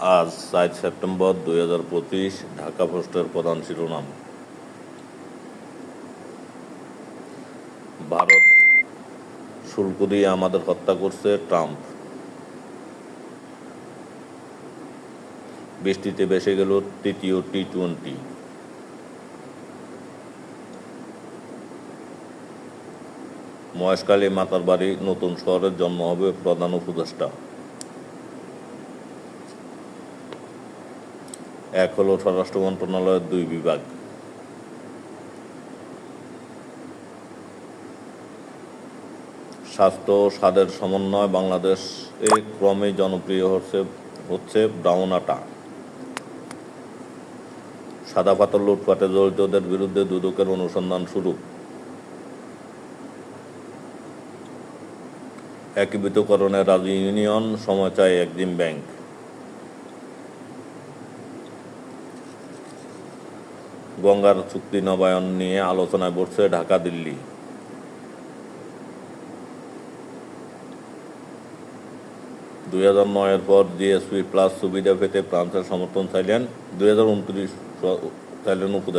আজ চার সেপ্টেম্বর দুই হাজার পঁচিশ, ঢাকা পোস্টের প্রধান শিরোনাম। ভারত শুল্ক দিয়ে আমাদের হত্যা করছে ট্রাম্প। বৃষ্টিতে বেসে গেল তৃতীয় টি টোয়েন্টি মহেশকালী মাতার বাড়ি নতুন শহরের জন্ম হবে প্রধান উপদেষ্টা। এক হলো স্বরাষ্ট্র মন্ত্রণালয়ের দুই বিভাগ। স্বাস্থ্য স্বাদের সমন্বয় বাংলাদেশে ক্রমেই জনপ্রিয় হচ্ছে হচ্ছে ব্রাউন আটা। সাদা পাথর লুটপাটে জড়িতদের বিরুদ্ধে দুদকের অনুসন্ধান শুরু। একীভূতকরণে রাজি ইউনিয়ন, সময় চায় একদিন ব্যাংক। গঙ্গার চুক্তি নবায়ন নিয়ে আলোচনায় বসছে ঢাকা, দিল্লি। দুই হাজার নয়ের পর জিএসপি প্লাস সুবিধা পেতে ফ্রান্সের সমর্থন চাইলেন। দুই হাজার উনত্রিশ চাইলেন উপদেশ